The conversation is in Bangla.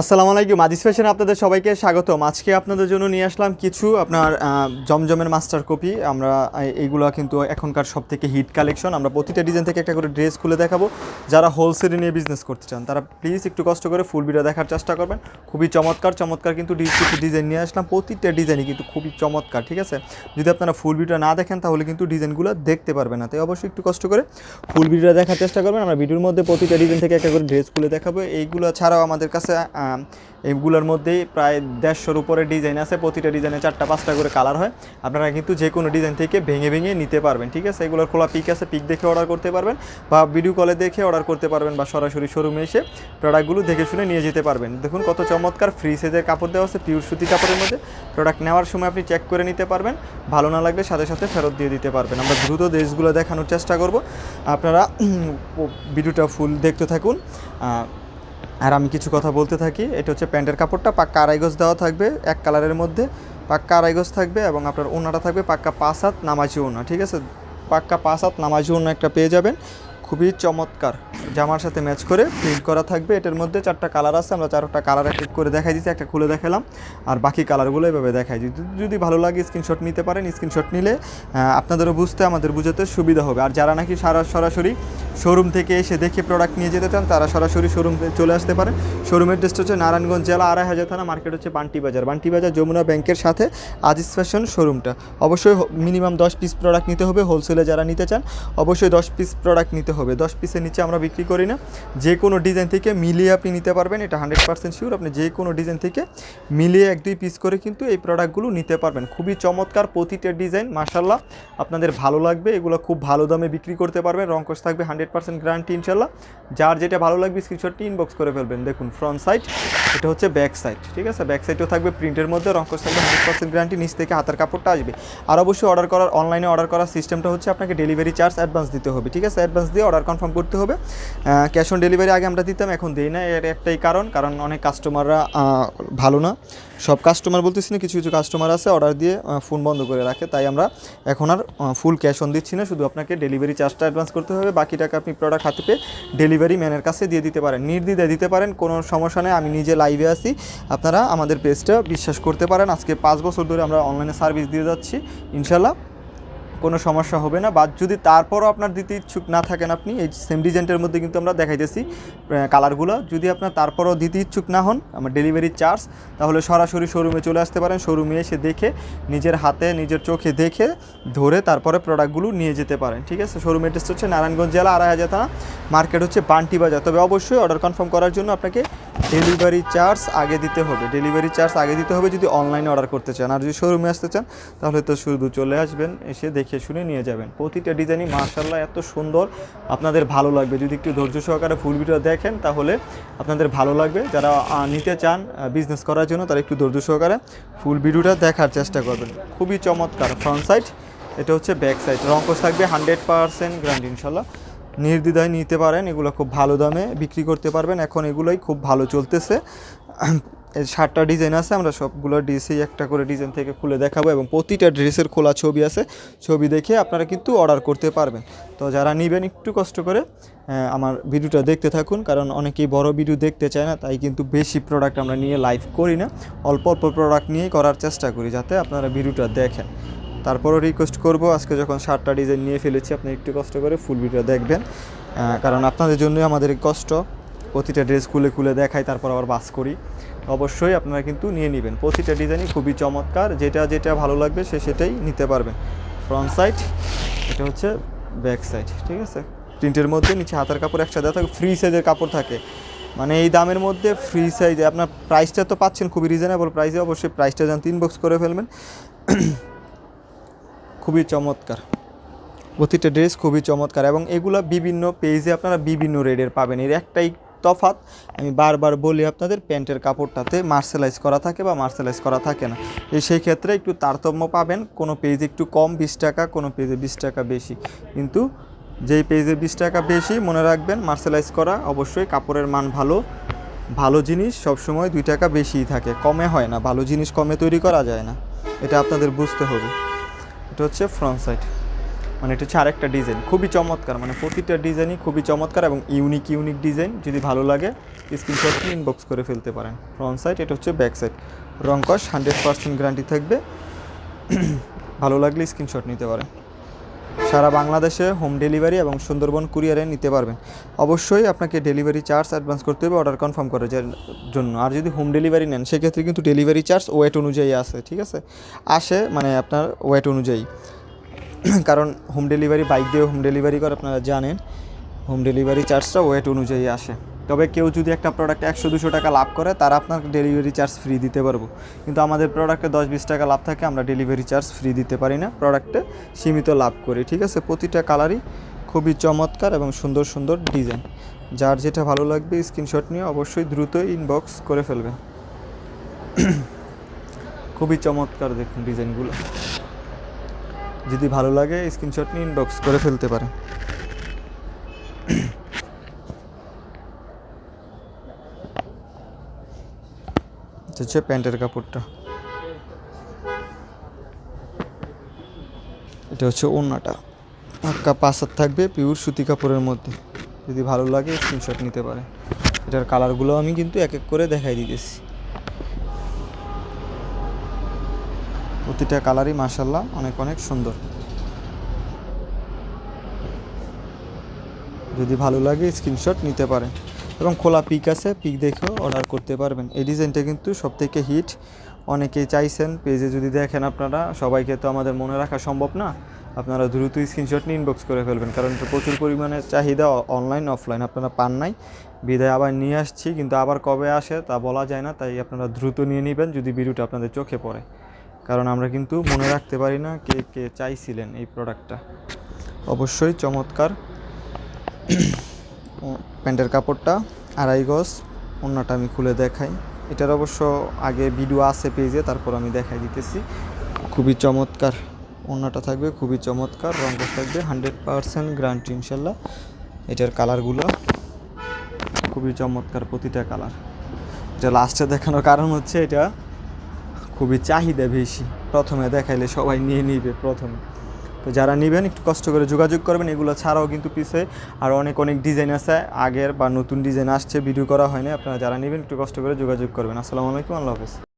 আসসালামু আলাইকুম। আজিজ ফ্যাশন আপনাদের সবাইকে স্বাগতম। আজকে আপনাদের জন্য নিয়ে আসলাম কিছু আপনার জমজমের মাস্টার কপি আমরা এই- এইগুলো কিন্তু এখনকার সব থেকে হিট কালেকশন আমরা প্রতিটা ডিজাইন থেকে একটা করে ড্রেস খুলে দেখাবো। যারা হোলসেলে নিয়ে বিজনেস করতে চান, তারা প্লিজ একটু কষ্ট করে ফুল ভিডিও দেখার চেষ্টা করবেন। খুবই চমৎকার চমৎকার কিন্তু কিছু ডিজাইন নিয়ে আসলাম। প্রতিটা ডিজাইনই কিন্তু খুবই চমৎকার, ঠিক আছে? যদি আপনারা ফুল ভিডিও না দেখেন, তাহলে কিন্তু ডিজাইনগুলো দেখতে পারবেন না। তাই অবশ্যই একটু কষ্ট করে ফুল ভিডিও দেখার চেষ্টা করবেন। আমরা ভিডিওর মধ্যে প্রতিটা ডিজাইন থেকে একটা করে ড্রেস খুলে দেখাবো। এইগুলো ছাড়াও আমাদের কাছে এইগুলোর মধ্যেই প্রায় দেড়শোর উপরে ডিজাইন আছে, প্রতিটা ডিজাইনে চারটা, পাঁচটা করে কালার হয়। আপনারা কিন্তু যে কোনো ডিজাইন থেকে ভেঙে ভেঙে নিতে পারবেন, ঠিক আছে? এগুলোর খোলা পিক আছে, পিক দেখে অর্ডার করতে পারবেন বা ভিডিও কলে দেখে অর্ডার করতে পারবেন বা সরাসরি শোরুমে এসে প্রোডাক্টগুলো দেখে শুনে নিয়ে যেতে পারবেন। দেখুন কত চমৎকার ফ্রি সাইজের কাপড় দেওয়া আছে পিওর সুতি কাপড়ের মধ্যে। প্রোডাক্ট নেওয়ার সময় আপনি চেক করে নিতে পারবেন। ভালো না লাগলে সাথে সাথে ফেরত দিয়ে দিতে পারবেন। আমরা দ্রুত ড্রেসগুলো দেখানোর চেষ্টা করব। আপনারা ভিডিওটা ফুল দেখতে থাকুন। আর আমি কিছু কথা বলতে থাকি, এটা হচ্ছে প্যান্টের কাপড়টা, পাক্কা আড়াই গজ দেওয়া থাকবে, এক কালারের মধ্যে, পাক্কা আড়াই গজ থাকবে এবং আপনার ওনাটা থাকবে পাক্কা পাঁচ হাত নামাজি ওনা ঠিক আছে? পাক্কা পাঁচ হাত নামাজি ওনা একটা পেয়ে যাবেন, খুবই চমৎকার। জামার সাথে ম্যাচ করে প্রিন্ট করা থাকবে, এটার মধ্যে চারটা কালার আছে, আমরা চারটা কালার এক এক করে দেখাই দিচ্ছি একটা খুলে দেখালাম, আর বাকি কালারগুলো এভাবে দেখাই যদি যদি ভালো লাগে স্ক্রিনশট নিতে পারেন, স্ক্রিনশট নিলে আপনাদেরও বুঝতে, আমাদের বুঝাতে সুবিধা হবে। আর যারা নাকি সারা, সরাসরি শোরুম থেকে এসে দেখে প্রোডাক্ট নিয়ে যেতে চান, তারা সরাসরি শোরুম চলে আসতে পারেন শোরুমের ড্রেসটা হচ্ছে নারায়ণগঞ্জ জেলা আড়াই হাজার থানা, মার্কেট হচ্ছে বান্টি বাজার। বান্টি বাজার যমুনা ব্যাংকের সাথে আজিজ ফ্যাশন শোরুমটা। অবশ্যই মিনিমাম দশ পিস প্রোডাক্ট নিতে হবে। হোলসেলে যারা নিতে চান, অবশ্যই দশ পিস প্রোডাক্ট নিতে হবে। দশ পিসের নিচে আমরা বিক্রি করি না। যে কোনো ডিজাইন থেকে মিলিয়ে আপনি নিতে পারবেন, এটা হান্ড্রেড পার্সেন্ট শিওর আপনি যে কোনো ডিজাইন থেকে মিলিয়ে এক, দুই পিস করে কিন্তু এই প্রোডাক্টগুলো নিতে পারবেন। খুবই চমৎকার প্রতিটা ডিজাইন মার্শাল্লাহ আপনাদের ভালো লাগবে, এগুলো খুব ভালো দামে বিক্রি করতে পারবেন। রঙ্কশ থাকবে হান্ড্রেড পার্সেন্ট গ্যারান্টি ইনশাল্লাহ যার যেটা ভালো লাগবে স্ক্রিনশটটি ইনবক্স করে ফেলবেন। দেখুন ফ্রন্ট সাইড এটা হচ্ছে ব্যাক সাইড ঠিক আছে? ব্যাক সাইডও থাকবে প্রিন্টের মধ্যে রঙ্কশ থাকবে হান্ড্রেড পার্সেন্ট গ্যারান্টি নিচ থেকে হাতের কাপড়টা আসবে। আর অবশ্যই অর্ডার করার অনলাইনে অর্ডার করার সিস্টেমটা হচ্ছে আপনাকে ডেলিভারি চার্জ অ্যাডভান্স দিতে হবে, ঠিক আছে? অ্যাডভান্স দিয়ে অর্ডার কনফার্ম করতে হবে। ক্যাশ অন ডেলিভারি আগে আমরা দিতাম, এখন দিই না। এর একটাই কারণ কারণ অনেক কাস্টমাররা ভালো না। সব কাস্টমার বলতেছি না, কিছু কিছু কাস্টমার আছে অর্ডার দিয়ে ফোন বন্ধ করে রাখে। তাই আমরা এখন আর ফুল ক্যাশ অন দিচ্ছি না, শুধু আপনাকে ডেলিভারি চার্জটা অ্যাডভান্স করতে হবে। বাকি টাকা আপনি প্রোডাক্ট হাতে পেয়ে ডেলিভারি ম্যানের কাছে দিয়ে দিতে পারেন। নির্দ্বিধায় দিতে পারেন, কোনো সমস্যা নেই। আমি নিজে লাইভে আসি আপনারা আমাদের পেজটা বিশ্বাস করতে পারেন। আজকে পাঁচ বছর ধরে আমরা অনলাইনে সার্ভিস দিয়ে যাচ্ছি। ইনশাল্লাহ কোনো সমস্যা হবে না, বা যদি তারপরও আপনার দিতে ইচ্ছুক না থাকেন আপনি, এই সেম ডিজাইনটার মধ্যে কিন্তু আমরা দেখাইতেছি কালারগুলো যদি আপনার তারপরও দিতে ইচ্ছুক না হন, আমার ডেলিভারি চার্জ তাহলে সরাসরি শোরুমে চলে আসতে পারেন শোরুমে এসে দেখে, নিজের হাতে, নিজের চোখে দেখে, ধরে তারপরে প্রোডাক্টগুলো নিয়ে যেতে পারেন, ঠিক আছে? শোরুম অ্যাড্রেস হচ্ছে নারায়ণগঞ্জ জেলা, আড়াই হাজার থানা মার্কেট হচ্ছে বান্টি বাজার। তবে অবশ্যই অর্ডার কনফার্ম করার জন্য আপনাকে ডেলিভারি চার্জ আগে দিতে হবে। ডেলিভারি চার্জ আগে দিতে হবে যদি অনলাইনে অর্ডার করতে চান। আর যদি শোরুমে আসতে চান, তাহলে তো শুধু চলে আসবেন, এসে দেখে শুনে নিয়ে যাবেন। প্রতিটা ডিজাইনই মার্শাল্লাহ এত সুন্দর। আপনাদের ভালো লাগবে। যদি একটু ধৈর্য সহকারে ফুল ভিডিও দেখেন, তাহলে আপনাদের ভালো লাগবে। যারা নিতে চান বিজনেস করার জন্য, তারা একটু ধৈর্য সহকারে ফুল ভিডিওটা দেখার চেষ্টা করবেন। খুবই চমৎকার ফ্রন্ট সাইড এটা হচ্ছে ব্যাক সাইড রঙ্কস থাকবে হান্ড্রেড পারসেন্ট গ্যারান্টি ইনশাল্লাহ নির্দ্বিধায় নিতে পারেন, এগুলো খুব ভালো দামে বিক্রি করতে পারবেন। এখন এগুলোই খুব ভালো চলতেছে। এই সাতটা ডিজাইন আছে, আমরা সবগুলো ড্রেসেই একটা করে ডিজাইন থেকে খুলে দেখাবো এবং প্রতিটা ড্রেসের খোলা ছবি আছে। ছবি দেখে আপনারা কিন্তু অর্ডার করতে পারবেন। তো যারা নেবেন একটু কষ্ট করে আমার ভিডিওটা দেখতে থাকুন, কারণ অনেকেই বড় ভিডিও দেখতে চায় না, তাই কিন্তু বেশি প্রোডাক্ট আমরা নিয়ে লাইভ করি না। অল্প অল্প প্রোডাক্ট নিয়েই করার চেষ্টা করি, যাতে আপনারা ভিডিওটা দেখেন। তারপরও রিকোয়েস্ট করব, আজকে যখন সাতটা ডিজাইন নিয়ে ফেলেছি, আপনি একটু কষ্ট করে ফুল ভিডিও দেখবেন কারণ আপনাদের জন্যই আমাদের কষ্ট। প্রতিটা ড্রেস খুলে খুলে দেখাই, তারপর আবার বাস করি। অবশ্যই আপনারা কিন্তু নিয়ে নেবেন। প্রতিটা ডিজাইনই খুবই চমৎকার। যেটা যেটা ভালো লাগবে সে সেটাই নিতে পারবেন। ফ্রন্ট সাইড এটা হচ্ছে ব্যাক সাইড ঠিক আছে? প্রিন্টের মধ্যে নিচে হাতার কাপড় একসাথে থাকে ফ্রি সাইজের কাপড় থাকে। মানে এই দামের মধ্যে ফ্রি সাইজে আপনার প্রাইসটা তো পাচ্ছেন খুবই রিজনেবল প্রাইসে অবশ্যই প্রাইসটা যেন তিন বক্স করে ফেলবেন। খুবই চমৎকার। প্রতিটা ড্রেস খুবই চমৎকার এবং এগুলো বিভিন্ন পেজে আপনারা বিভিন্ন রেটের পাবেন। এর একটাই তফাৎ। আমি বারবার বলি আপনাদের, প্যান্টের কাপড়টাতে মার্সেলাইজ করা থাকে বা মার্সেলাইজ করা থাকে না। সেই ক্ষেত্রে একটু তারতম্য পাবেন। কোনো পেজে একটু কম, বিশ টাকা, কোনো পেজে বিশ টাকা বেশি। কিন্তু যেই পেজে বিশ টাকা বেশি, মনে রাখবেন মার্সেলাইজ করা অবশ্যই কাপড়ের মান ভালো। ভালো জিনিস সবসময় দুই টাকা বেশিই থাকে। কমে হয় না। ভালো জিনিস কমে তৈরি করা যায় না। এটা আপনাদের বুঝতে হবে। এটা হচ্ছে ফ্রন্ট সাইড মানে এটা হচ্ছে আরেকটা ডিজাইন। খুবই চমৎকার মানে প্রতিটা ডিজাইনই খুবই চমৎকার এবং ইউনিক ইউনিক ডিজাইন। যদি ভালো লাগে স্ক্রিনশট ইনবক্স করে ফেলতে পারেন। ফ্রন্ট সাইড এটা হচ্ছে ব্যাক সাইড রংকশ হান্ড্রেড পার্সেন্ট গ্যারান্টি থাকবে। ভালো লাগলে স্ক্রিনশট নিতে পারেন। সারা বাংলাদেশে হোম ডেলিভারি এবং সুন্দরবন কুরিয়ারে নিতে পারবেন। অবশ্যই আপনাকে ডেলিভারি চার্জ অ্যাডভান্স করতে হবে অর্ডার কনফার্ম করার জন্য। আর যদি হোম ডেলিভারি নেন, সেক্ষেত্রে কিন্তু ডেলিভারি চার্জ ওয়েট অনুযায়ী আসে ঠিক আছে? আসে মানে আপনার ওয়েট অনুযায়ী। কারণ হোম ডেলিভারি বাইক দিয়ে হোম ডেলিভারি করে, আপনারা জানেন। হোম ডেলিভারি চার্জটা ওয়েট অনুযায়ী আসে। তবে কেউ যদি একটা প্রোডাক্ট একশো দুশো টাকা লাভ করে, তারা আপনার ডেলিভারি চার্জ ফ্রি দিতে পারব। কিন্তু আমাদের প্রোডাক্টে দশ বিশ টাকা লাভ থাকে, আমরা ডেলিভারি চার্জ ফ্রি দিতে পারি না। প্রোডাক্টে সীমিত লাভ করি, ঠিক আছে? প্রতিটা কালারই খুবই চমৎকার এবং সুন্দর সুন্দর ডিজাইন যার যেটা ভালো লাগবে স্ক্রিনশট নিয়ে অবশ্যই দ্রুত ইনবক্স করে ফেলবেন। খুবই চমৎকার দেখুন ডিজাইনগুলো যদি ভালো লাগে স্ক্রিনশট নিয়ে ইনবক্স করে ফেলতে পারেন। এটা হচ্ছে প্যান্টের কাপড়টা। এটা হচ্ছে ওড়নাটা। পাক্কা পাঁচার থাকবে পিওর সুতি কাপড়ের মধ্যে। যদি ভালো লাগে স্ক্রিনশট নিতে পারে এটার কালারগুলো আমি কিন্তু এক এক করে দেখাই দিতেছি। প্রতিটা কালারই মাসাল্লাহ অনেক অনেক সুন্দর। যদি ভালো লাগে স্ক্রিনশট নিতে পারেন। এবং খোলা পিক আছে, পিক দেখেও অর্ডার করতে পারবেন। এই ডিজাইনটা কিন্তু সব থেকে হিট। অনেকেই চাইছেন, পেজে যদি দেখেন আপনারা, সবাইকে তো আমাদের মনে রাখা সম্ভব না। আপনারা দ্রুত স্ক্রিনশট নিয়ে ইনবক্স করে ফেলবেন। কারণ এটা প্রচুর পরিমাণে চাহিদা অনলাইন অফলাইন আপনারা পান নাই। বিদায় আবার নিয়ে আসছি, কিন্তু আবার কবে আসে তা বলা যায় না। তাই আপনারা দ্রুত নিয়ে নেবেন যদি ভিডিওটা আপনাদের চোখে পড়ে। কারণ আমরা কিন্তু মনে রাখতে পারি না কে কে চাইছিলেন এই প্রোডাক্টটা অবশ্যই চমৎকার। প্যান্টের কাপড়টা আড়াই গজ, অন্যটা আমি খুলে দেখাই। এটার অবশ্য আগে ভিডিও আছে পেজে, তারপর আমি দেখাই দিতেছি। খুবই চমৎকার। অন্যটা থাকবে খুবই চমৎকার রঙটা থাকবে হান্ড্রেড পারসেন্ট গ্যারান্টি ইনশাল্লাহ। এটার কালারগুলো খুবই চমৎকার প্রতিটা কালার। এটা লাস্টে দেখানোর কারণ হচ্ছে এটা খুবই চাহিদা বেশি। প্রথমে দেখাইলে সবাই নিয়ে নিবে প্রথমে। তো যারা নেবেন, একটু কষ্ট করে যোগাযোগ করবেন, এগুলো ছাড়াও কিন্তু পিছে আর অনেক অনেক ডিজাইন আছে। আগের বা নতুন ডিজাইন আসছে, ভিডিও করা হয়নি, আপনারা যারা নেবেন, একটু কষ্ট করে যোগাযোগ করবেন। আসসালামু আলাইকুম, আল্লাহ হাফেজ।